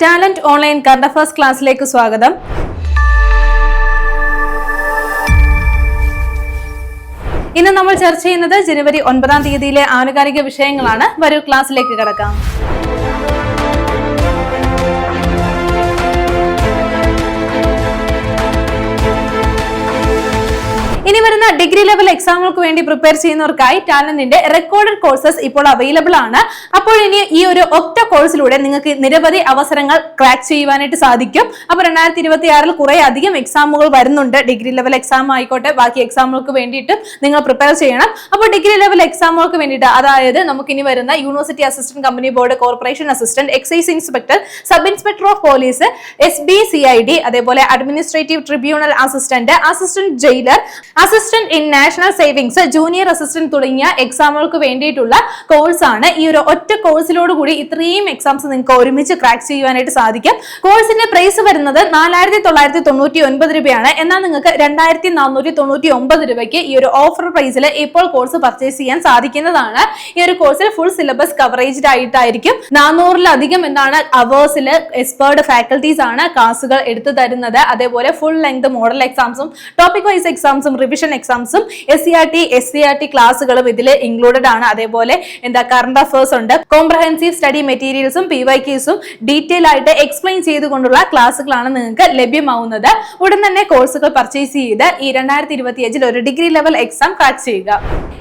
Talent online current affairs ക്ലാസ്സിലേക്ക് സ്വാഗതം. ഇന്ന് നമ്മൾ ചർച്ച ചെയ്യുന്നത് ജനുവരി ഒൻപതാം തീയതിയിലെ ആനുകാലിക വിഷയങ്ങളാണ്. വരൂ ക്ലാസ്സിലേക്ക് കിടക്കാം. ഇനി വരുന്ന ഡിഗ്രി ലെവൽ എക്സാമുകൾക്ക് വേണ്ടി പ്രിപ്പയർ ചെയ്യുന്നവർക്കായി ടാലന്റിന്റെ റെക്കോർഡഡ് കോഴ്സസ് ഇപ്പോൾ അവൈലബിൾ ആണ്. അപ്പോൾ ഇനി ഈ ഒരു ഒറ്റ കോഴ്സിലൂടെ നിങ്ങൾക്ക് നിരവധി അവസരങ്ങൾ ക്രാക്ക് ചെയ്യുവാനായിട്ട് സാധിക്കും. അപ്പോൾ രണ്ടായിരത്തി ഇരുപത്തി ആറിൽ കുറെ അധികം എക്സാമുകൾ വരുന്നുണ്ട്. ഡിഗ്രി ലെവൽ എക്സാം ആയിക്കോട്ടെ ബാക്കി എക്സാമുകൾക്ക് വേണ്ടിയിട്ട് നിങ്ങൾ പ്രിപ്പയർ ചെയ്യണം. അപ്പോൾ ഡിഗ്രി ലെവൽ എക്സാമുകൾക്ക് വേണ്ടിയിട്ട് അതായത് നമുക്ക് ഇനി വരുന്ന university assistant company board corporation assistant excise inspector sub inspector of police S B C I D അതേപോലെ administrative tribunal assistant assistant jailer assistant in national savings junior assistant തുടങ്ങിയ എക്സാമുകൾക്ക് വേണ്ടിയിട്ടുള്ള കോഴ്സ് ആണ്. ഈ ഒരു ഒറ്റ കോഴ്സിലോട് കൂടി ഇത്രയും എക്സാംസ് നിങ്ങൾക്ക് ഒരുമിച്ച് ക്രാക്ക് ചെയ്യുവാനായിട്ട് സാധിക്കും. കോഴ്സിന്റെ പ്രൈസ് വരുന്നത് നാലായിരത്തി തൊള്ളായിരത്തി തൊണ്ണൂറ്റി ഒൻപത് രൂപയാണ്. എന്നാൽ നിങ്ങൾക്ക് രണ്ടായിരത്തി നാനൂറ്റി തൊണ്ണൂറ്റി ഒമ്പത് രൂപയ്ക്ക് ഈ ഒരു ഓഫർ പ്രൈസിൽ ഇപ്പോൾ കോഴ്സ് പർച്ചേസ് ചെയ്യാൻ സാധിക്കുന്നതാണ്. ഈ ഒരു കോഴ്സിൽ ഫുൾ സിലബസ് കവറേജ്ഡ് ആയിട്ടായിരിക്കും. നാനൂറിലധികം എന്താണ് അവേഴ്സിൽ എക്സ്പേർഡ് ഫാക്കൽറ്റീസ് ആണ് ക്ലാസുകൾ എടുത്തു തരുന്നത്. അതേപോലെ ഫുൾ ലെങ്ത് മോഡൽ എക്സാംസും ടോപ്പിക് വൈസ് എക്സാംസും revision എക്സാംസും S C R T S C R T ക്ലാസ്സുകളും ഇതിൽ ഇൻക്ലൂഡഡ് ആണ്. അതേപോലെ എന്താ കറണ്ട് അഫേഴ്സ് ഉണ്ട്. കോംപ്രഹെൻസീവ് സ്റ്റഡി മെറ്റീരിയൽസും പി വൈ കീസും ഡീറ്റെയിൽ ആയിട്ട് എക്സ്പ്ലെയിൻ ചെയ്തുകൊണ്ടുള്ള ക്ലാസ്സുകളാണ് നിങ്ങൾക്ക് ലഭ്യമാവുന്നത്. ഉടൻ തന്നെ കോഴ്സുകൾ പർച്ചേസ് ചെയ്ത് ഈ രണ്ടായിരത്തി ഇരുപത്തി അഞ്ചിൽ ഒരു ഡിഗ്രി ലെവൽ എക്സാം ക്രാക്ക് ചെയ്യുക.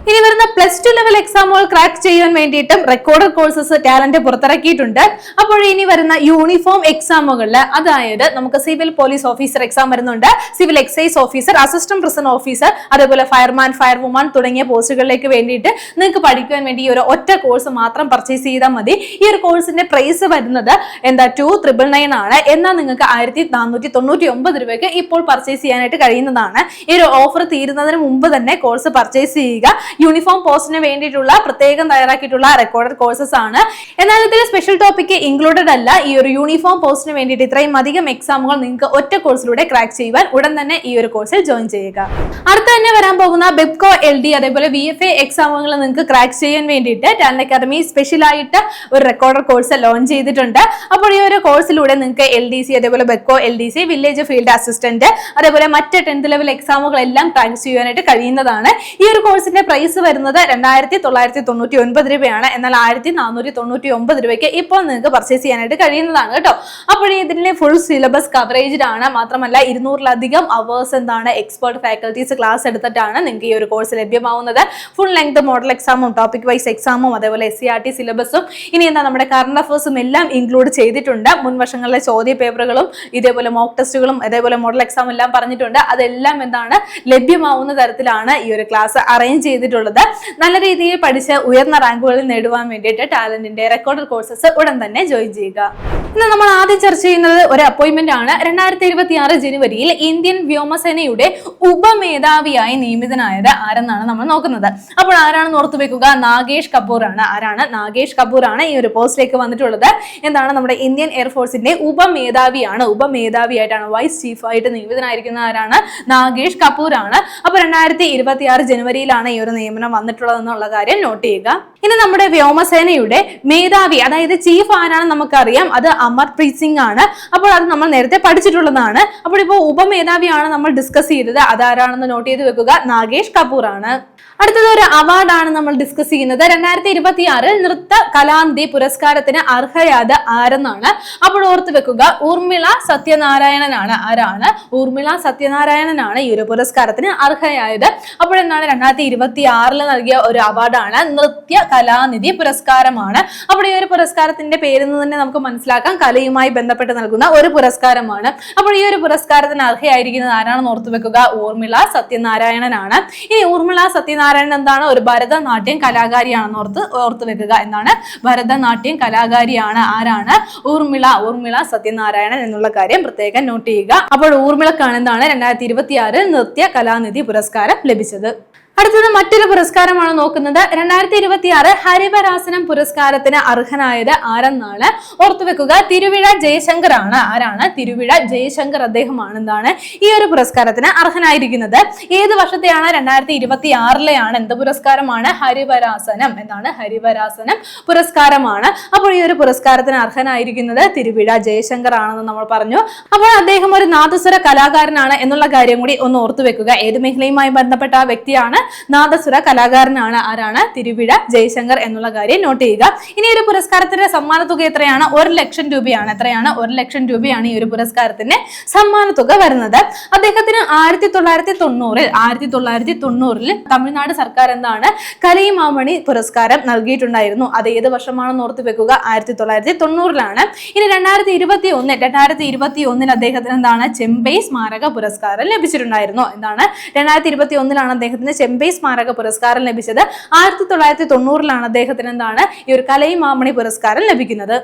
ഇനി വരുന്ന പ്ലസ് ടു ലെവൽ എക്സാമുകൾ ക്രാക്ക് ചെയ്യാൻ വേണ്ടിയിട്ടും റെക്കോർഡഡ് കോഴ്സസ് ടാലന്റ് പുറത്തിറക്കിയിട്ടുണ്ട്. അപ്പോൾ ഇനി വരുന്ന യൂണിഫോം എക്സാമുകളിൽ അതായത് നമുക്ക് സിവിൽ പോലീസ് ഓഫീസർ എക്സാം വരുന്നുണ്ട്. Civil excise officer assistant prison officer അതേപോലെ ഫയർമാൻ ഫയർ വുമൺ തുടങ്ങിയ പോസ്റ്റുകളിലേക്ക് വേണ്ടിയിട്ട് നിങ്ങൾക്ക് പഠിക്കുവാൻ വേണ്ടി ഈ ഒരു ഒറ്റ കോഴ്സ് മാത്രം പർച്ചേസ് ചെയ്താൽ മതി. ഈ ഒരു കോഴ്സിന്റെ പ്രൈസ് വരുന്നത് എന്താ ടു ത്രിബിൾ നയൻ ആണ്. എന്നാൽ നിങ്ങൾക്ക് ആയിരത്തി നാനൂറ്റി തൊണ്ണൂറ്റി ഒമ്പത് രൂപയ്ക്ക് ഇപ്പോൾ പർച്ചേസ് ചെയ്യാനായിട്ട് കഴിയുന്നതാണ്. ഈ ഒരു ഓഫർ തീരുന്നതിന് മുമ്പ് തന്നെ കോഴ്സ് പർച്ചേസ് ചെയ്യുക. യൂണിഫോം പോസ്റ്റിന് വേണ്ടിയിട്ടുള്ള പ്രത്യേകം തയ്യാറാക്കിയിട്ടുള്ള റെക്കോർഡഡ് കോഴ്സസ് ആണ്. എന്നാൽ ഇതിൽ സ്പെഷ്യൽ ടോപ്പിക് ഇൻക്ലൂഡഡ് അല്ല. ഈ ഒരു യൂണിഫോം പോസ്റ്റിന് വേണ്ടിയിട്ട് ഇത്രയും അധികം എക്സാമുകൾ നിങ്ങൾക്ക് ഒറ്റ കോഴ്സിലൂടെ ക്രാക്ക് ചെയ്യുവാൻ ഉടൻ തന്നെ ഈ ഒരു കോഴ്സിൽ ജോയിൻ ചെയ്യുക. അടുത്ത തന്നെ വരാൻ പോകുന്ന ബെബ്കോ എൽ ഡി അതേപോലെ വി എഫ് എ എക്സാമുകൾ നിങ്ങൾക്ക് ക്രാക്ക് ചെയ്യാൻ വേണ്ടിയിട്ട് ടാലന്റ് അക്കാദമി സ്പെഷ്യൽ ആയിട്ട് ഒരു റെക്കോർഡർ കോഴ്സ് ലോഞ്ച് ചെയ്തിട്ടുണ്ട്. അപ്പോൾ ഈ ഒരു കോഴ്സിലൂടെ നിങ്ങൾക്ക് എൽ ഡി സി അതേപോലെ Bevco L D C village field assistant അതേപോലെ മറ്റ് ടെൻത്ത് ലെവൽ എക്സാമുകളെല്ലാം ക്രാക്ക് ചെയ്യാനായിട്ട് കഴിയുന്നതാണ്. ഈ ഒരു കോഴ്സിന്റെ പ്രൈസ് വരുന്നത് രണ്ടായിരത്തി തൊള്ളായിരത്തി തൊണ്ണൂറ്റി ഒൻപത് രൂപയാണ്. എന്നാൽ ആയിരത്തി നാനൂറ്റി തൊണ്ണൂറ്റി ഒമ്പത് രൂപയ്ക്ക് ഇപ്പോൾ നിങ്ങൾക്ക് പർച്ചേസ് ചെയ്യാനായിട്ട് കഴിയുന്നതാണ് കേട്ടോ. അപ്പോൾ ഇതിന്റെ ഫുൾ സിലബസ് കവറേജ് ആണ്. മാത്രമല്ല ഇരുന്നൂറിലധികം അവേഴ്സ് എന്താണ് എക്സ്പേർട്ട് ഫാക്കൽറ്റീസ് ക്ലാസ് എടുത്തിട്ടാണ് നിങ്ങൾക്ക് ഈ ഒരു കോഴ്സ് ലഭ്യമാവുന്നത്. ഫുൾ ലെങ്ത് മോഡൽ എക്സാമും ടോപ്പിക് വൈസ് എക്സാമും അതേപോലെ എസ് സി ആർ ടി സിലബസും ഇനി എന്താ നമ്മുടെ കറണ്ട് അഫേഴ്സും എല്ലാം ഇൻക്ലൂഡ് ചെയ്തിട്ടുണ്ട്. മുൻവർഷങ്ങളിലെ ചോദ്യ പേപ്പറുകളും ഇതേപോലെ മോക്ക് ടെസ്റ്റുകളും അതേപോലെ മോഡൽ എക്സാം എല്ലാം പറഞ്ഞിട്ടുണ്ട്. അതെല്ലാം എന്താണ്? ലഭ്യമാവുന്ന തരത്തിലാണ് ഈ ഒരു ക്ലാസ് അറേഞ്ച് ചെയ്തിട്ടുള്ളത്. നല്ല രീതിയിൽ പഠിച്ച് ഉയർന്ന റാങ്കുകളിൽ നേടുവാൻ വേണ്ടിയിട്ട് ടാലന്റിന്റെ റെക്കോർഡ് കോഴ്സസ് ഉടൻ തന്നെ ജോയിൻ ചെയ്യുക. ഇന്ന് നമ്മൾ ആദ്യം ചർച്ച ചെയ്യുന്നത് ഒരു അപ്പോയിന്റ്മെന്റ് ആണ്. രണ്ടായിരത്തി ഇരുപത്തി ആറ് ജനുവരിയിൽ ഇന്ത്യൻ വ്യോമസേനയുടെ ഉപമേധാവിയായി നിയമിതനായത് ആരെന്നാണ് നമ്മൾ നോക്കുന്നത്. അപ്പോൾ ആരാണെന്ന് ഓർത്തു വെക്കുക? നാഗേഷ് കപൂർ ആണ് ആരാണ്? നാഗേഷ് കപൂർ ആണ് ഈ ഒരു പോസ്റ്റിലേക്ക് വന്നിട്ടുള്ളത്. എന്താണ് നമ്മുടെ ഇന്ത്യൻ എയർഫോഴ്സിന്റെ ഉപമേധാവിയാണ്? ഉപമേധാവിയായിട്ടാണ് വൈസ് ചീഫ് ആയിട്ട് നിയമിതനായിരിക്കുന്ന ആരാണ്? നാഗേഷ് കപൂർ ആണ് അപ്പോൾ രണ്ടായിരത്തി ഇരുപത്തി ആറ് ജനുവരിയിലാണ് ഈ ഒരു നിയമനം വന്നിട്ടുള്ളത് എന്നുള്ള കാര്യം നോട്ട് ചെയ്യുക. ഇനി നമ്മുടെ വ്യോമസേനയുടെ മേധാവി അതായത് ചീഫ് ആരാണെന്ന് നമുക്കറിയാം. അത് അമർപ്രീത് സിംഗ് ആണ്. അപ്പോൾ അത് നമ്മൾ നേരത്തെ പഠിച്ചിട്ടുള്ളതാണ്. അപ്പോൾ ഇപ്പോൾ ഉപമേധാവിയാണ് നമ്മൾ ഡിസ്കസ് ചെയ്തത്. അതാരാണെന്ന് നോട്ട് ചെയ്ത് വെക്കുക. നാഗേഷ് കപൂർ ആണ് അടുത്തത് ഒരു അവാർഡാണ് നമ്മൾ ഡിസ്കസ് ചെയ്യുന്നത്. രണ്ടായിരത്തി ഇരുപത്തി ആറിൽ നൃത്ത കലാന്തി പുരസ്കാരത്തിന് അർഹയാത് ആരെന്നാണ്? അപ്പോൾ ഓർത്ത് വെക്കുക ഊർമിള സത്യനാരായണനാണ് ആരാണ്? ഊർമിള സത്യനാരായണനാണ് ഈ ഒരു പുരസ്കാരത്തിന് അർഹയായത്. അപ്പോൾ എന്താണ്? രണ്ടായിരത്തി ഇരുപത്തി ആറിൽ നൽകിയ ഒരു അവാർഡാണ് നൃത്യ കലാനിധി പുരസ്കാരമാണ്. അപ്പോൾ ഈ ഒരു പുരസ്കാരത്തിന്റെ പേരിൽ നിന്ന് തന്നെ നമുക്ക് മനസ്സിലാക്കാം. കലയുമായി ബന്ധപ്പെട്ട് നൽകുന്ന ഒരു പുരസ്കാരമാണ്. അപ്പോൾ ഈ ഒരു പുരസ്കാരത്തിന് അർഹയായിരിക്കുന്നത് ആരാണെന്ന് ഓർത്തു വെക്കുക? ഊർമിള സത്യനാരായണനാണ്. ഇനി ഊർമിള സത്യനാരായണൻ എന്താണ്? ഒരു ഭരതനാട്യം കലാകാരിയാണെന്ന് ഓർത്ത് ഓർത്ത് വെക്കുക എന്നാണ്. ഭരതനാട്യം കലാകാരിയാണ് ആരാണ്? ഊർമിള ഊർമിള സത്യനാരായണൻ എന്നുള്ള കാര്യം പ്രത്യേകം നോട്ട് ചെയ്യുക. അപ്പോൾ ഊർമിളക്കാണ് എന്താണ്? രണ്ടായിരത്തി ഇരുപത്തി ആറ് നൃത്യ കലാനിധി പുരസ്കാരം ലഭിച്ചത്. അടുത്തത് മറ്റൊരു പുരസ്കാരമാണ് നോക്കുന്നത്. രണ്ടായിരത്തി ഇരുപത്തി ആറ് ഹരിവരാസനം പുരസ്കാരത്തിന് അർഹനായത് ആരെന്നാണ് ഓർത്തുവെക്കുക തിരുവിഴ ജയശങ്കർ ആണ്. ആരാണ്? തിരുവിഴ ജയശങ്കർ അദ്ദേഹമാണ് എന്താണ് ഈ ഒരു പുരസ്കാരത്തിന് അർഹനായിരിക്കുന്നത്. ഏത് വർഷത്തെയാണ്? രണ്ടായിരത്തി ഇരുപത്തി ആറിലെയാണ് എന്ത് പുരസ്കാരമാണ്? ഹരിവരാസനം എന്നാണ് ഹരിവരാസനം പുരസ്കാരമാണ്. അപ്പോൾ ഈ ഒരു പുരസ്കാരത്തിന് അർഹനായിരിക്കുന്നത് തിരുവിഴ ജയശങ്കർ ആണെന്ന് നമ്മൾ പറഞ്ഞു. അപ്പോൾ അദ്ദേഹം ഒരു നാദസ്വര കലാകാരനാണ് എന്നുള്ള കാര്യം കൂടി ഒന്ന് ഓർത്തു വെക്കുക. ഏത് മേഖലയുമായി ബന്ധപ്പെട്ട വ്യക്തിയാണ്? നാദസ്വര കലാകാരനാണ് ആരാണ്? തിരുവിഴ ജയശങ്കർ എന്നുള്ള കാര്യം നോട്ട് ചെയ്യുക. ഇനി ഒരു പുരസ്കാരത്തിന്റെ സമ്മാന തുക എത്രയാണ്? ഒരു ലക്ഷം രൂപയാണ്. എത്രയാണ്? ഒരു ലക്ഷം രൂപയാണ് ഈ ഒരു പുരസ്കാരത്തിന്റെ സമ്മാന തുക വരുന്നത്. അദ്ദേഹത്തിന് ആയിരത്തി തൊള്ളായിരത്തി തൊണ്ണൂറിൽ ആയിരത്തി തൊള്ളായിരത്തി തൊണ്ണൂറിൽ തമിഴ്നാട് സർക്കാർ എന്താണ്? കലീമാമണി പുരസ്കാരം നൽകിയിട്ടുണ്ടായിരുന്നു. അത് ഏത് വർഷമാണെന്ന് ഓർത്ത് വെക്കുക. ആയിരത്തി തൊള്ളായിരത്തി തൊണ്ണൂറിലാണ് ഇനി രണ്ടായിരത്തി ഇരുപത്തി ഒന്ന് രണ്ടായിരത്തി ഇരുപത്തി ഒന്നിൽ അദ്ദേഹത്തിന് എന്താണ്? ചെമ്പൈ സ്മാരക പുരസ്കാരം ലഭിച്ചിട്ടുണ്ടായിരുന്നു. എന്താണ്? രണ്ടായിരത്തി ഇരുപത്തി ഒന്നിലാണ് അദ്ദേഹത്തിന് ചെമ്പൈ സ്മാരക പുരസ്കാരം ലഭിച്ചത് ആയിരത്തി തൊള്ളായിരത്തി തൊണ്ണൂറിലാണ് അദ്ദേഹത്തിന് എന്താണ് ഈ ഒരു കലൈമാമണി പുരസ്കാരം ലഭിക്കുന്നത്.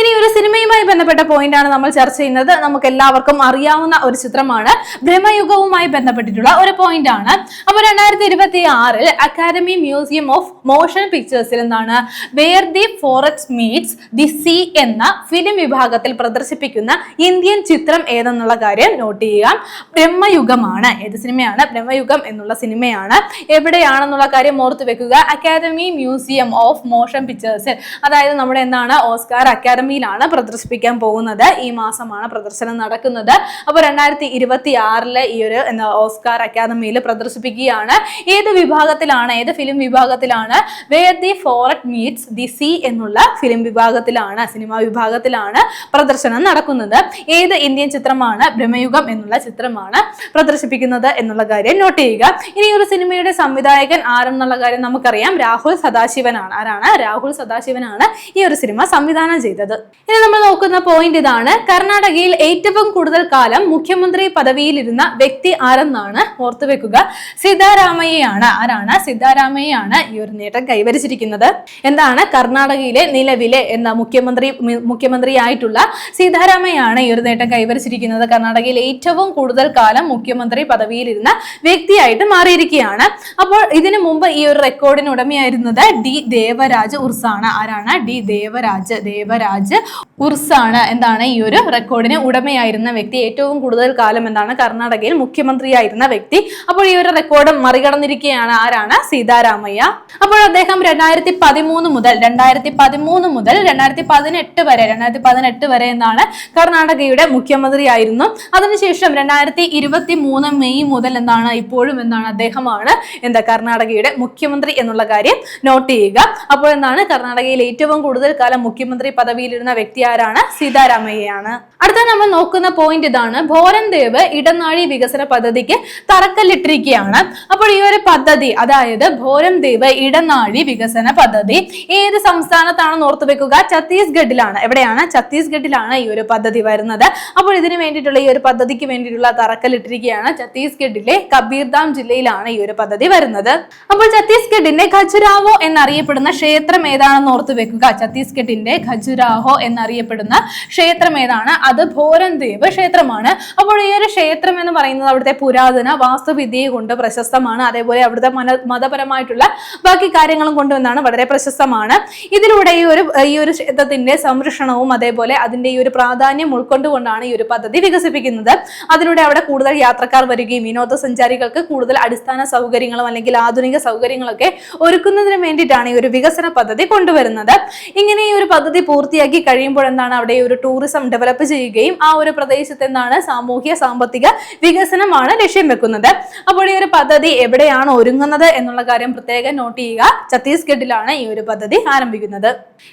ഇനി ഒരു സിനിമയുമായി ബന്ധപ്പെട്ട പോയിന്റ് ആണ് നമ്മൾ ചർച്ച ചെയ്യുന്നത്. നമുക്ക് എല്ലാവർക്കും അറിയാവുന്ന ഒരു ചിത്രമാണ്. ബ്രഹ്മയുഗവുമായി ബന്ധപ്പെട്ടിട്ടുള്ള ഒരു പോയിന്റ് ആണ്. അപ്പോൾ രണ്ടായിരത്തി ഇരുപത്തി ആറിൽ അക്കാദമി മ്യൂസിയം ഓഫ് മോഷൻ പിക്ചേഴ്സിൽ എന്താണ് where the forest meets the sea എന്ന ഫിലിം വിഭാഗത്തിൽ പ്രദർശിപ്പിക്കുന്ന ഇന്ത്യൻ ചിത്രം ഏതെന്നുള്ള കാര്യം നോട്ട് ചെയ്യുക. ബ്രഹ്മയുഗമാണ് ഏത് സിനിമയാണ്? ബ്രഹ്മയുഗം എന്നുള്ള സിനിമയാണ്. എവിടെയാണെന്നുള്ള കാര്യം ഓർത്ത് വെക്കുക. അക്കാദമി മ്യൂസിയം ഓഫ് മോഷൻ പിക്ചേഴ്സിൽ അതായത് നമ്മുടെ എന്താണ്? ഓസ്കാർ അക്കാദമിയിലാണ് പ്രദർശിപ്പിക്കാൻ പോകുന്നത്. ഈ മാസമാണ് പ്രദർശനം നടക്കുന്നത്. അപ്പോൾ രണ്ടായിരത്തി ഇരുപത്തി ആറിലെ ഈ ഒരു ഓസ്കാർ അക്കാദമിയിൽ പ്രദർശിപ്പിക്കുകയാണ്. ഏത് വിഭാഗത്തിലാണ് ഏത് ഫിലിം വിഭാഗത്തിലാണ്? Where the forest meets the sea എന്നുള്ള ഫിലിം വിഭാഗത്തിലാണ് സിനിമാ വിഭാഗത്തിലാണ് പ്രദർശനം നടക്കുന്നത്. ഏത് ഇന്ത്യൻ ചിത്രമാണ് ബ്രഹ്മയുഗം എന്നുള്ള ചിത്രമാണ് പ്രദർശിപ്പിക്കുന്നത് എന്നുള്ള കാര്യം നോട്ട് ചെയ്യുക. ഇനി ഒരു സിനിമയുടെ സംവിധായകൻ ആരെന്നുള്ള കാര്യം നമുക്കറിയാം. രാഹുൽ സദാശിവനാണ്. ആരാണ്? രാഹുൽ സദാശിവനാണ് ഈ ഒരു സിനിമ സംവിധാനം ചെയ്തത്. ഇനി നമ്മൾ നോക്കുന്ന പോയിന്റ് ഇതാണ്. കർണാടകയിൽ ഏറ്റവും കൂടുതൽ കാലം മുഖ്യമന്ത്രി പദവിയിലിരുന്ന വ്യക്തി ആരെന്നാണ് ഓർത്തുവെക്കുക സിദ്ധാരാമയ്യയാണ്. ആരാണ്? സിദ്ധാരാമയ്യയാണ് ഈ ഒരു നേട്ടം കൈവരിച്ചിരിക്കുന്നത്. എന്താണ്? കർണാടകയിലെ നിലവിലെ എന്ന മുഖ്യമന്ത്രി മുഖ്യമന്ത്രി മുഖ്യമന്ത്രിയായിട്ടുള്ള സിദ്ധാരാമയ്യാണ് ഈ ഒരു നേട്ടം കൈവരിച്ചിരിക്കുന്നത്. കർണാടകയിൽ ഏറ്റവും കൂടുതൽ കാലം മുഖ്യമന്ത്രി പദവിയിലിരുന്ന വ്യക്തിയായിട്ട് മാറിയിരിക്കുകയാണ്. അപ്പോൾ ഇതിനു മുമ്പ് ഈ ഒരു റെക്കോർഡിന് ഉടമയായിരുന്നത് ഡി ദേവരാജ് ഉർസാണ്. ആരാണ്? ഡി ദേവരാജ് ദേവരാജ് ഉർസാണ് എന്താണ് ഈ ഒരു റെക്കോർഡിന് ഉടമയായിരുന്ന വ്യക്തി. ഏറ്റവും കൂടുതൽ കാലം എന്താണ്? കർണാടകയിൽ മുഖ്യമന്ത്രിയായിരുന്ന വ്യക്തി. അപ്പോൾ ഈ ഒരു റെക്കോർഡ് മറികടന്നിരിക്കുകയാണ് ആരാണ്? സീതാരാമയ്യ. അപ്പോൾ അദ്ദേഹം രണ്ടായിരത്തി പതിമൂന്ന് മുതൽ രണ്ടായിരത്തി പതിമൂന്ന് മുതൽ രണ്ടായിരത്തി പതിനെട്ട് വരെ രണ്ടായിരത്തി പതിനെട്ട് വരെ എന്നാണ് കർണാടകയുടെ മുഖ്യമന്ത്രിയായിരുന്നു. അതിനുശേഷം രണ്ടായിരത്തി ഇരുപത്തി മൂന്ന് മെയ് മുതൽ എന്താണ്? ഇപ്പോഴും എന്താണ്? അദ്ദേഹമാണ് എന്താ? കർണാടകയുടെ മുഖ്യമന്ത്രി എന്നുള്ള കാര്യം നോട്ട് ചെയ്യുക. അപ്പോൾ എന്താണ്? കർണാടകയിൽ ഏറ്റവും കൂടുതൽ കാലം മുഖ്യമന്ത്രി പദവിയിലിരുന്ന വ്യക്തി ആരാണ്? സീതാരാമയ്യയാണ്. അടുത്ത നമ്മൾ നോക്കുന്ന പോയിന്റ് ഇതാണ്. ഭോരൻ ദേവ് ഇടനാഴി വികസന പദ്ധതിക്ക് തറക്കല്ലിട്ടിരിക്കുകയാണ്. അപ്പോൾ ഈ ഒരു പദ്ധതി അതായത് ഭോരൻദേവ് ഇടനാഴി വികസന പദ്ധതി ഏത് സംസ്ഥാനത്താണ് ഓർത്തു വെക്കുക? ഛത്തീസ്ഗഡിലാണ്. എവിടെയാണ്? ഛത്തീസ്ഗഡിലാണ് ഈ ഒരു പദ്ധതി വരുന്നത്. അപ്പോൾ ഇതിനു വേണ്ടിയിട്ടുള്ള ഈ ഒരു പദ്ധതിക്ക് വേണ്ടിയിട്ടുള്ള തറക്കല്ലിട്ടിരിക്കുകയാണ് ഛത്തീസ്ഗഡിലെ കബീർധാം ജില്ലയിലാണ് ഈ ഒരു പദ്ധതി വരുന്നത്. അപ്പോൾ ഛത്തീസ്ഗഡിന്റെ ഖജുരാവോ എന്നറിയപ്പെടുന്ന ക്ഷേത്രം ഏതാണെന്ന് ഓർത്തു വെക്കുക? ഛത്തീസ്ഗഡിന്റെ ഖജുരാഹോ എന്നറിയപ്പെടുന്ന ക്ഷേത്രം ഏതാണ്? അത് ഭോരൻ ദേവ് ക്ഷേത്രമാണ്. അപ്പോൾ ഈ ഒരു ക്ഷേത്രം എന്ന് പറയുന്നത് അവിടുത്തെ പുരാതന വാസ്തുവിദ്യയെ കൊണ്ട് പ്രശസ്തമാണ്. അതേപോലെ അവിടുത്തെ മന മതപരമായിട്ടുള്ള ബാക്കി കാര്യങ്ങളും കൊണ്ടുവന്നാണ് വളരെ പ്രശസ്തമാണ്. ഇതിലൂടെ ഈ ഒരു ഈ ഒരു ക്ഷേത്രത്തിന്റെ സംരക്ഷണവും അതേപോലെ അതിന്റെ ഈ ഒരു പ്രാധാന്യം ഉൾക്കൊണ്ടുകൊണ്ടാണ് ഈ ഒരു പദ്ധതി വികസിപ്പിക്കുന്നത്. അതിലൂടെ അവിടെ കൂടുതൽ യാത്രക്കാർ വരികയും വിനോദസഞ്ചാരികൾക്ക് കൂടുതൽ അടിസ്ഥാന സൗകര്യങ്ങളും അല്ലെങ്കിൽ ആധുനിക സൗകര്യങ്ങളൊക്കെ ഒരുക്കുന്നതിന് വേണ്ടിയിട്ടാണ് ഈ ഒരു വികസന പദ്ധതി കൊണ്ടുവരുന്നത്. ഇങ്ങനെ ഈ ഒരു പദ്ധതി പൂർത്തിയാക്കി കഴിയുമ്പോൾ എന്താണ് അവിടെ ഒരു ടൂറിസം ഡെവലപ്പ് ചെയ്യുകയും ആ ഒരു പ്രദേശത്ത് എന്താണ് സാമൂഹ്യ സാമ്പത്തിക വികസനമാണ് ലക്ഷ്യം വെക്കുന്നത്. അപ്പോൾ ഈ ഒരു പദ്ധതി എവിടെയാണ് ഒരുങ്ങുന്നത് എന്നുള്ള കാര്യം പ്രത്യേകം നോട്ട് ചെയ്യുക. ഛത്തീസ്ഗഡിലാണ് ഈ ഒരു പദ്ധതി ആരംഭിക്കുന്നത്.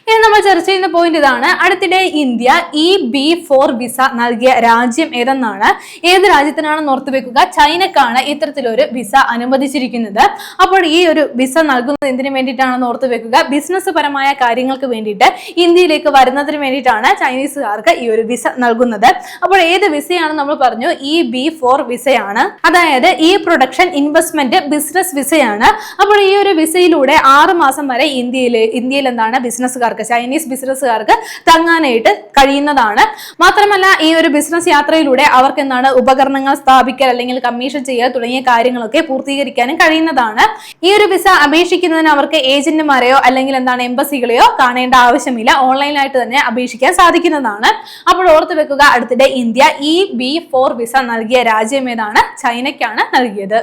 ഇനി നമ്മൾ ചർച്ച ചെയ്യുന്ന പോയിന്റ് ഇതാണ്. അടുത്തിടെ India E B four visa നൽകിയ രാജ്യം ഏതെന്നാണ്? ഏത് രാജ്യത്തിനാണെന്ന് ഓർത്തു വെക്കുക. ചൈനക്കാണ് ഇത്തരത്തിലൊരു വിസ അനുവദിച്ചിരിക്കുന്നത്. അപ്പോൾ ഈ ഒരു വിസ നൽകുന്നത് എന്തിനു വേണ്ടിയിട്ടാണെന്ന് ഓർത്തു വെക്കുക. ബിസിനസ് പരമായ കാര്യങ്ങൾക്ക് വേണ്ടിയിട്ട് ഇന്ത്യയിൽ ഇന്ത്യയിലേക്ക് വരുന്നതിന് വേണ്ടിയിട്ടാണ് ചൈനീസുകാർക്ക് ഈ ഒരു വിസ നൽകുന്നത്. അപ്പോൾ ഏത് വിസയാണ് നമ്മൾ പറഞ്ഞു? ഇ ബി ഫോർ വിസയാണ്. അതായത് ഈ പ്രൊഡക്ഷൻ ഇൻവെസ്റ്റ്മെന്റ് ബിസിനസ് വിസയാണ്. അപ്പോൾ ഈ ഒരു വിസയിലൂടെ ആറ് മാസം വരെ ഇന്ത്യയിൽ ഇന്ത്യയിൽ എന്താണ് ബിസിനസ്സുകാർക്ക് ചൈനീസ് ബിസിനസ്സുകാർക്ക് തങ്ങാനായിട്ട് കഴിയുന്നതാണ്. മാത്രമല്ല ഈ ഒരു ബിസിനസ് യാത്രയിലൂടെ അവർക്ക് എന്താണ് ഉപകരണങ്ങൾ സ്ഥാപിക്കൽ അല്ലെങ്കിൽ കമ്മീഷൻ ചെയ്യുക തുടങ്ങിയ കാര്യങ്ങളൊക്കെ പൂർത്തീകരിക്കാനും കഴിയുന്നതാണ്. ഈ ഒരു വിസ അപേക്ഷിക്കുന്നതിന് അവർക്ക് ഏജന്റുമാരെയോ അല്ലെങ്കിൽ എന്താണ് എംബസികളെയോ കാണേണ്ട ആവശ്യമില്ല. ഓൺലൈനായിട്ട് തന്നെ അപേക്ഷിക്കാൻ സാധിക്കുന്നതാണ്. അപ്പോൾ ഓർത്ത് വെക്കുക അടുത്തിടെ India E B four visa നൽകിയ രാജ്യം ഏതാണ്? ചൈനയ്ക്കാണ് നൽകിയത്.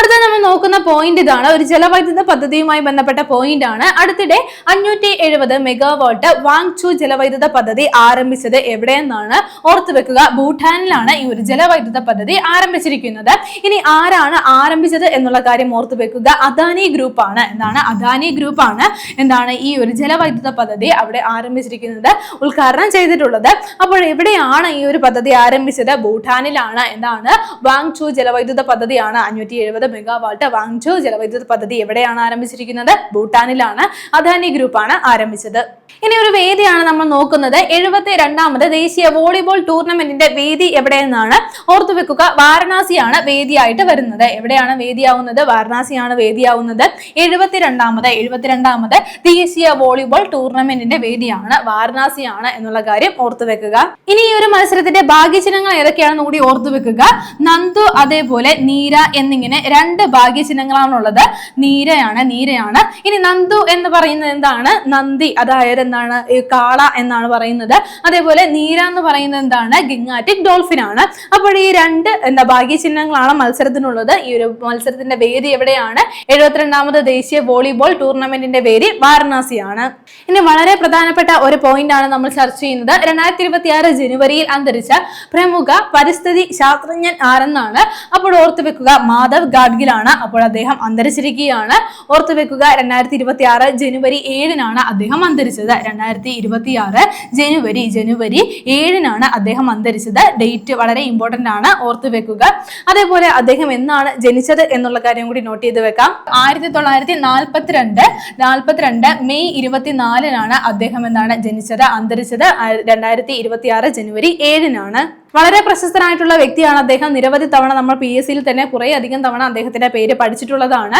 അടുത്ത നമ്മൾ നോക്കുന്ന പോയിന്റ് ഇതാണ്. ഒരു ജലവൈദ്യുത പദ്ധതിയുമായി ബന്ധപ്പെട്ട പോയിന്റ് ആണ്. അടുത്തിടെ അഞ്ഞൂറ്റി എഴുപത് മെഗാവാട്ട് വാങ്ചു ജലവൈദ്യുത പദ്ധതി ആരംഭിച്ചത് എവിടെയെന്നാണ് ഓർത്തു വെക്കുക. ഭൂട്ടാനിലാണ് ഈ ഒരു ജലവൈദ്യുത പദ്ധതി ആരംഭിച്ചിരിക്കുന്നത്. ഇനി ആരാണ് ആരംഭിച്ചത് എന്നുള്ള കാര്യം ഓർത്തു വെക്കുക. അദാനി ഗ്രൂപ്പ് ആണ്. എന്താണ്? അദാനി ഗ്രൂപ്പ് ആണ്. എന്താണ് ഈ ഒരു ജലവൈദ്യുത പദ്ധതി അവിടെ ആരംഭിച്ചിരിക്കുന്നത്? ഉദ്ഘാടനം ചെയ്തിട്ടുള്ളത്. അപ്പോൾ എവിടെയാണ് ഈ ഒരു പദ്ധതി ആരംഭിച്ചത്? ഭൂട്ടാനിലാണ്. എന്താണ്? വാങ്ചു ജലവൈദ്യുത പദ്ധതിയാണ് അഞ്ഞൂറ്റി എഴുപത് മെഗാവാട്ട് വാങ്ചോ ജലവൈദ്യുത പദ്ധതി എവിടെയാണ് ആരംഭിച്ചിരിക്കുന്നത്? ഭൂട്ടാനിലാണ്. അദാനി ഗ്രൂപ്പാണ് ആരംഭിച്ചത്. ഇനി ഒരു വേദിയാണ് നമ്മൾ നോക്കുന്നത്. എഴുപത്തി രണ്ടാമത് ദേശീയ വോളിബോൾ ടൂർണമെന്റിന്റെ വേദി എവിടെയെന്നാണ് ഓർത്തു വെക്കുക. വാരണാസിയാണ് വേദിയായിട്ട് വരുന്നത്. എവിടെയാണ് വേദിയാവുന്നത്? വാരണാസിയാണ് വേദിയാവുന്നത്. എഴുപത്തിരണ്ടാമത് എഴുപത്തിരണ്ടാമത് ദേശീയ വോളിബോൾ ടൂർണമെന്റിന്റെ വേദിയാണ്. വാരണാസിയാണ് എന്നുള്ള കാര്യം ഓർത്തു വെക്കുക. ഇനി ഈ ഒരു മത്സരത്തിന്റെ ഭാഗ്യചിഹ്നങ്ങൾ ഏതൊക്കെയാണെന്ന് കൂടി ഓർത്തു വെക്കുക. നന്ദു അതേപോലെ നീര എന്നിങ്ങനെ രണ്ട് ഭാഗ്യചിഹ്നങ്ങളാണുള്ളത്. നീരയാണ് നീരയാണ്. ഇനി നന്ദു എന്ന് പറയുന്നത് എന്താണ്? നന്ദി അതായത് എന്താണ്? കാള എന്നാണ് പറയുന്നത്. അതേപോലെ നീര എന്ന് പറയുന്നത് എന്താണ്? ഗിങ്ങാറ്റിക് ഡോൾഫിൻ ആണ് അപ്പോൾ ഈ രണ്ട് എന്താ ഭാഗ്യചിഹ്നങ്ങളാണ് മത്സരത്തിനുള്ളത്. ഈ ഒരു മത്സരത്തിന്റെ വേദി എവിടെയാണ്? എഴുപത്തിരണ്ടാമത് ദേശീയ വോളിബോൾ ടൂർണമെന്റിന്റെ വേദി വാരണാസിയാണ്. ഇനി വളരെ പ്രധാനപ്പെട്ട ഒരു പോയിന്റ് ആണ് നമ്മൾ ചർച്ച ചെയ്യുന്നത്. രണ്ടായിരത്തി ഇരുപത്തി ആറ് ജനുവരിയിൽ അന്തരിച്ച പ്രമുഖ പരിസ്ഥിതി ശാസ്ത്രജ്ഞൻ ആരെന്നാണ്? അപ്പോൾ ഓർത്തു വെക്കുക മാധവ് ഗാഡ്ഗിലാണ് അപ്പോൾ അദ്ദേഹം അന്തരിച്ചിരിക്കുകയാണ്. ഓർത്തു വെക്കുക രണ്ടായിരത്തി ഇരുപത്തി ആറ് ജനുവരി ഏഴിനാണ് അദ്ദേഹം അന്തരിച്ചത്. രണ്ടായിരത്തി ഇരുപത്തി ആറ് ജനുവരി ജനുവരി ഏഴിനാണ് അദ്ദേഹം അന്തരിച്ചത്. ഡേറ്റ് വളരെ ഇമ്പോർട്ടന്റ് ആണ് ഓർത്തു വെക്കുക. അതേപോലെ അദ്ദേഹം എന്നാണ് ജനിച്ചത് എന്നുള്ള കാര്യം കൂടി നോട്ട് ചെയ്ത് വെക്കാം. ആയിരത്തി തൊള്ളായിരത്തി നാൽപ്പത്തിരണ്ട് നാൽപ്പത്തിരണ്ട് മെയ് ഇരുപത്തിനാലിനാണ് അദ്ദേഹം എന്നാണ് ജനിച്ചത് അന്തരിച്ചത്. രണ്ടായിരത്തി ഇരുപത്തി ആറ് ജനുവരി ഏഴിനാണ്. വളരെ പ്രശസ്തനായിട്ടുള്ള വ്യക്തിയാണ് അദ്ദേഹം. നിരവധി തവണ നമ്മൾ പി എസ് സിയിൽ തന്നെ കുറെ അധികം തവണ അദ്ദേഹത്തിന്റെ പേര് പഠിച്ചിട്ടുള്ളതാണ്.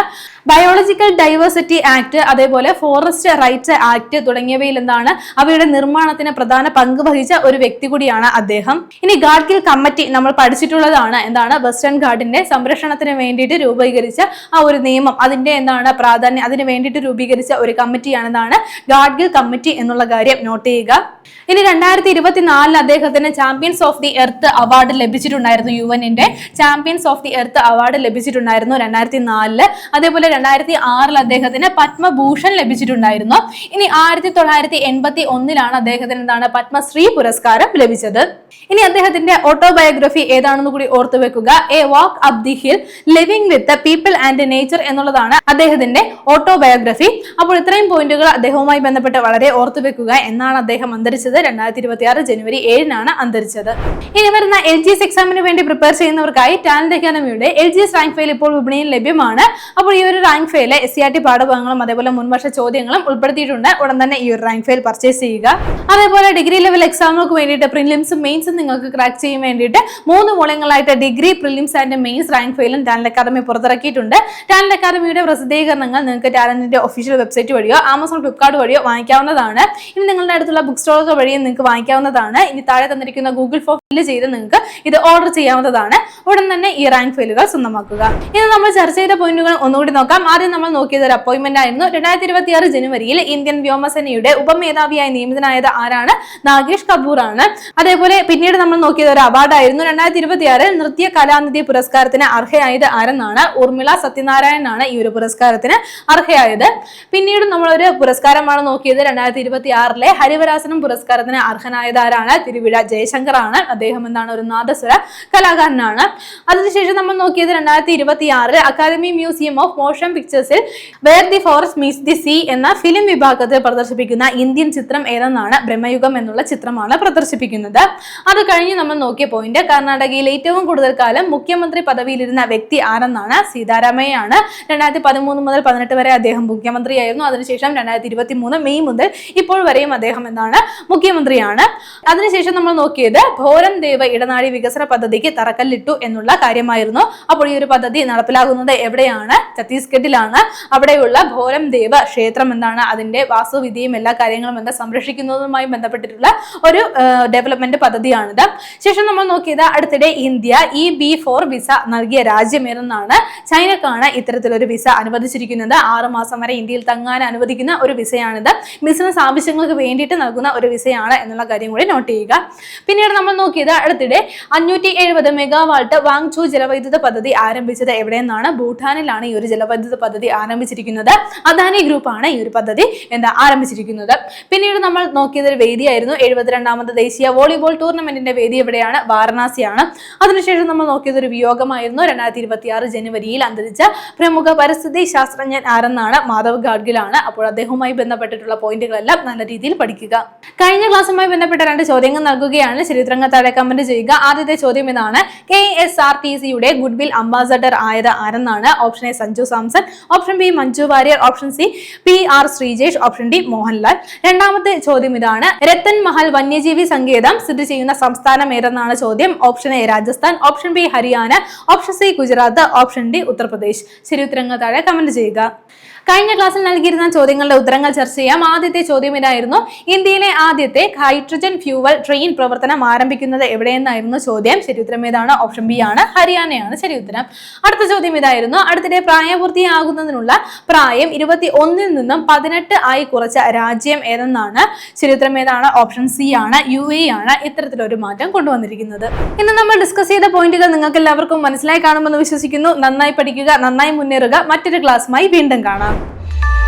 ബയോളജിക്കൽ ഡൈവേഴ്സിറ്റി ആക്ട് അതേപോലെ ഫോറസ്റ്റ് റൈറ്റ് ആക്ട് തുടങ്ങിയവയിൽ എന്താണ് അവയുടെ നിർമ്മാണത്തിന് പ്രധാന പങ്ക് വഹിച്ച ഒരു വ്യക്തി കൂടിയാണ് അദ്ദേഹം. ഇനി ഗാഡ്ഗിൽ കമ്മിറ്റി നമ്മൾ പഠിച്ചിട്ടുള്ളതാണ്. എന്താണ്? വെസ്റ്റേൺ ഗാർഡിന്റെ സംരക്ഷണത്തിന് വേണ്ടിയിട്ട് രൂപീകരിച്ച ആ ഒരു നിയമം. അതിന്റെ എന്താണ് പ്രാധാന്യം? അതിന് വേണ്ടിയിട്ട് രൂപീകരിച്ച ഒരു കമ്മിറ്റിയാണ് എന്താണ്? ഗാഡ്ഗിൽ കമ്മിറ്റി എന്നുള്ള കാര്യം നോട്ട് ചെയ്യുക. ഇനി രണ്ടായിരത്തി ഇരുപത്തിനാലിൽ അദ്ദേഹത്തിന് champions of the earth award ലഭിച്ചിട്ടുണ്ടായിരുന്നു U എന്നിന്റെ. Champions of the earth award ലഭിച്ചിട്ടുണ്ടായിരുന്നു രണ്ടായിരത്തി നാലിൽ അതേപോലെ രണ്ടായിരത്തി ആറിൽ അദ്ദേഹത്തിന് പത്മഭൂഷൺ ലഭിച്ചിട്ടുണ്ടായിരുന്നു. ഇനി ആയിരത്തി തൊള്ളായിരത്തി എൺപത്തി ഒന്നിലാണ് അദ്ദേഹത്തിന് എന്താണ് പത്മശ്രീ പുരസ്കാരം ലഭിച്ചത്. ഇനി അദ്ദേഹത്തിന്റെ ഓട്ടോബയോഗ്രഫി ഏതാണെന്ന് കൂടി ഓർത്തു വെക്കുക. A walk up the hill living with people and nature എന്നുള്ളതാണ് അദ്ദേഹത്തിന്റെ ഓട്ടോബയോഗ്രഫി അപ്പോൾ ഇത്രയും പോയിന്റുകൾ അദ്ദേഹവുമായി ബന്ധപ്പെട്ട് വളരെ ഓർത്തു വെക്കുക എന്നാണ് അദ്ദേഹം അന്തരിച്ചത്. രണ്ടായിരത്തി ഇരുപത്തി ജനുവരി ഏഴിനാണ് അന്തരിച്ചത്. ഇനി വരുന്ന എൽ ജി എസ് എക്സാമിന് വേണ്ടി പ്രിപ്പയർ ചെയ്യുന്നവർക്കായി ടാലന്റ് അക്കാദമിയുടെ L G S rank file ഇപ്പോൾ വിപണിയിൽ ലഭ്യമാണ്. അപ്പോൾ ഈ ഒരു rank file S C R T പാഠഭാഗങ്ങളും അതേപോലെ മുൻവർഷ ചോദ്യങ്ങളും ഉൾപ്പെടുത്തിയിട്ടുണ്ട്. ഉടൻ തന്നെ ഈ ഒരു റാങ്ക് ഫയൽ പർച്ചേസ് ചെയ്യുക. അതേപോലെ ഡിഗ്രി ലെവൽ എക്സാമുകൾക്ക് വേണ്ടിയിട്ട് പ്രിലിംസും മെയിൻസും നിങ്ങൾക്ക് ക്രാക്ക് ചെയ്യാൻ വേണ്ടിയിട്ട് മൂന്ന് മൂലങ്ങളായിട്ട് degree prelims and mains rank ഫയലും ടാലന്റ് അക്കാദമി പുറത്തിറക്കിയിട്ടുണ്ട്. ടാലന്റ് അക്കാദമിയുടെ പ്രസിദ്ധീകരണങ്ങൾ നിങ്ങൾക്ക് ടാലന്റിന്റെ ഒഫീഷ്യൽ വെബ്സൈറ്റ് വഴിയോ ആമസോൺ ഫ്ലിപ്കാർട്ട് വഴിയോ വാങ്ങിക്കാവുന്നതാണ്. ഇനി നിങ്ങളുടെ അടുത്തുള്ള ബുക്ക് സ്റ്റോറുകൾ വഴിയും നിങ്ങൾക്ക് വാങ്ങിക്കാവുന്നതാണ്. ഇനി താഴെ തന്നിരിക്കുന്ന ഗൂഗിൾ ഫോം ഫില്ല് ചെയ്ത് നിങ്ങൾക്ക് ഇത് ഓർഡർ ചെയ്യാവുന്നതാണ്. ഉടൻ തന്നെ ഈ റാങ്ക് ഫെയിലുകൾ സ്വന്തമാക്കുക. ഇന്ന് നമ്മൾ ചർച്ച ചെയ്ത പോയിന്റുകൾ ഒന്നുകൂടി നോക്കാം. ആദ്യം നമ്മൾ നോക്കിയത് ഒരു അപ്പോയിന്റ്മെന്റ് ആയിരുന്നു. രണ്ടായിരത്തി ഇരുപത്തി ആറ് ജനുവരിയിൽ ഇന്ത്യൻ വ്യോമസേനയുടെ ഉപമേധാവിയായി നിയമിതനായത് ആരാണ്? നാഗേഷ് കപൂർ ആണ് അതേപോലെ പിന്നീട് നമ്മൾ നോക്കിയത് ഒരു അവാർഡായിരുന്നു രണ്ടായിരത്തി ഇരുപത്തി ആറിൽ നൃത്യ കലാനിധി പുരസ്കാരത്തിന് അർഹയായത് ആരെന്നാണ്? ഉർമിള സത്യനാരായണനാണ് ഈ ഒരു പുരസ്കാരത്തിന് അർഹയായത്. പിന്നീട് നമ്മളൊരു പുരസ്കാരമാണ് നോക്കിയത്. രണ്ടായിരത്തി ഇരുപത്തി ആറിലെ ഹരിവരാസനം പുരസ്കാരത്തിന് അർഹനായത് ആരാണ്? തിരുവിഴ ജയശങ്കർ ആണ് അദ്ദേഹം അദ്ദേഹം എന്താണ്? ഒരു നാദസ്വര കലാകാരനാണ്. അതിനുശേഷം നമ്മൾ നോക്കിയത് രണ്ടായിരത്തി ഇരുപത്തി ആറിൽ academy museum of motion പിക്ചേഴ്സിൽ where the forest meets the sea എന്ന ഫിലിം വിഭാഗത്തിൽ പ്രദർശിപ്പിക്കുന്ന ഇന്ത്യൻ ചിത്രം ഏതെന്നാണ്? ബ്രഹ്മയുഗം എന്നുള്ള ചിത്രമാണ് പ്രദർശിപ്പിക്കുന്നത്. അത് കഴിഞ്ഞ് നമ്മൾ നോക്കിയ പോയിന്റ് കർണാടകയിൽ ഏറ്റവും കൂടുതൽ കാലം മുഖ്യമന്ത്രി പദവിയിലിരുന്ന വ്യക്തി ആരെന്നാണ്? സീതാരാമയ്യാണ്. രണ്ടായിരത്തി പതിമൂന്ന് മുതൽ പതിനെട്ട് വരെ അദ്ദേഹം മുഖ്യമന്ത്രിയായിരുന്നു. അതിനുശേഷം രണ്ടായിരത്തി ഇരുപത്തി മൂന്ന് മെയ് മുതൽ ഇപ്പോൾ വരെയും അദ്ദേഹം എന്താണ്? മുഖ്യമന്ത്രിയാണ്. അതിനുശേഷം നമ്മൾ നോക്കിയത് ഘോരം ദേവ ഇടനാഴി വികസന പദ്ധതിക്ക് തറക്കല്ലിട്ടു എന്നുള്ള കാര്യമായിരുന്നു. അപ്പോൾ ഈ ഒരു പദ്ധതി നടപ്പിലാകുന്നത് എവിടെയാണ്? ഛത്തീസ്ഗഡിലാണ്. അവിടെയുള്ള ഭോരം ദേവ ക്ഷേത്രം എന്താണ് അതിന്റെ വാസ്തുവിദ്യയും എല്ലാ കാര്യങ്ങളും എന്താ സംരക്ഷിക്കുന്നതുമായി ബന്ധപ്പെട്ടിട്ടുള്ള ഒരു ഡെവലപ്മെന്റ് പദ്ധതിയാണിത്. ശേഷം നമ്മൾ നോക്കിയത് അടുത്തിടെ India E B four visa നൽകിയ രാജ്യം ഏതെന്നാണ് ചൈനക്കാണ് ഇത്തരത്തിലൊരു വിസ അനുവദിച്ചിരിക്കുന്നത്. ആറ് മാസം വരെ ഇന്ത്യയിൽ തങ്ങാൻ അനുവദിക്കുന്ന ഒരു വിസയാണിത്. ബിസിനസ് ആവശ്യങ്ങൾക്ക് വേണ്ടിയിട്ട് നൽകുന്ന ഒരു വിസയാണ് എന്നുള്ള കാര്യം കൂടി നോട്ട് ചെയ്യുക. പിന്നീട് നമ്മൾ നോക്കിയത് അടുത്തിടെ അഞ്ഞൂറ്റി എഴുപത് മെഗാവാട്ട് വാങ്ചു ജലവൈദ്യുത പദ്ധതി ആരംഭിച്ചത് എവിടെയെന്നാണ്? ഭൂട്ടാനിലാണ് ഈ ഒരു ജലവൈദ്യുത പദ്ധതി ആരംഭിച്ചിരിക്കുന്നത്. അദാനി ഗ്രൂപ്പാണ് ഈ ഒരു പദ്ധതി എന്താ ആരംഭിച്ചിരിക്കുന്നത്. പിന്നീട് നമ്മൾ നോക്കിയത് ഒരു വേദിയായിരുന്നു. എഴുപത്തിരണ്ടാമത് ദേശീയ വോളിബോൾ ടൂർണമെന്റിന്റെ വേദി എവിടെയാണ്? വാരണാസിയാണ്. അതിനുശേഷം നമ്മൾ നോക്കിയത് ഒരു വിയോഗമായിരുന്നു. രണ്ടായിരത്തി ഇരുപത്തി ആറ് ജനുവരിയിൽ അന്തരിച്ച പ്രമുഖ പരിസ്ഥിതി ശാസ്ത്രജ്ഞൻ ആരെന്നാണ്? മാധവ് ഗാഡ്ഗിലാണ്. അപ്പോൾ അദ്ദേഹവുമായി ബന്ധപ്പെട്ടിട്ടുള്ള പോയിന്റുകളെല്ലാം നല്ല രീതിയിൽ പഠിക്കുക. കഴിഞ്ഞ ക്ലാസ്സുമായി ബന്ധപ്പെട്ട രണ്ട് ചോദ്യങ്ങൾ നൽകുകയാണ്. ചരിത്രങ്ങൾ താഴെ കമന്റ് ചെയ്യുക? ആദ്യത്തെ ചോദ്യം ഇതാണ്. കെ എസ് ആർ ടി സിയുടെ ഗുഡ് വിൽ അംബാസഡർ ആയത് ആരെന്നാണ്? Option A Sanju Samson option B Manju Warrier option C P R Sreejesh option D Mohanlal. രണ്ടാമത്തെ ചോദ്യം ഇതാണ്. രത്തൻ മഹൽ വന്യജീവി സങ്കേതം സ്ഥിതി ചെയ്യുന്ന സംസ്ഥാനം ഏതെന്നാണ് ചോദ്യം? Option A Rajasthan option B Haryana option C Gujarat option D Uttar Pradesh. ശരി ഉത്തരങ്ങൾ താഴെ കമന്റ് ചെയ്യുക. കഴിഞ്ഞ ക്ലാസ്സിൽ നൽകിയിരുന്ന ചോദ്യങ്ങളുടെ ഉത്തരങ്ങൾ ചർച്ച ചെയ്യാം. ആദ്യത്തെ ചോദ്യം ഇതായിരുന്നു. ഇന്ത്യയിലെ ആദ്യത്തെ ഹൈഡ്രജൻ ഫ്യൂവൽ ട്രെയിൻ പ്രവർത്തനം ആരംഭിക്കുന്നത് എവിടെയെന്നായിരുന്നു ചോദ്യം. ശരി ഉത്തരം ഏതാണ്? ഓപ്ഷൻ ബി ആണ്. ഹരിയാനയാണ്. ശരി ഉത്തരം. അടുത്ത ചോദ്യം ഇതായിരുന്നു. അടുത്തിടെ പ്രായപൂർത്തിയാകുന്നതിനുള്ള പ്രായം ഇരുപത്തി ഒന്നിൽ നിന്നും പതിനെട്ട് ആയി കുറച്ച രാജ്യം ഏതെന്നാണ്? ശരി ഉത്തരം ഏതാണ്? ഓപ്ഷൻ സി ആണ്. യു എ ആണ്. ഇത്തരത്തിലൊരു മാറ്റം കൊണ്ടുവന്നിരിക്കുന്നത്. ഇന്ന് നമ്മൾ ഡിസ്കസ് ചെയ്ത പോയിന്റുകൾ നിങ്ങൾക്ക് എല്ലാവർക്കും മനസ്സിലായി കാണുമെന്ന് വിശ്വസിക്കുന്നു. നന്നായി പഠിക്കുക നന്നായി മുന്നേറുക. മറ്റൊരു ക്ലാസ്സുമായി വീണ്ടും കാണാം. you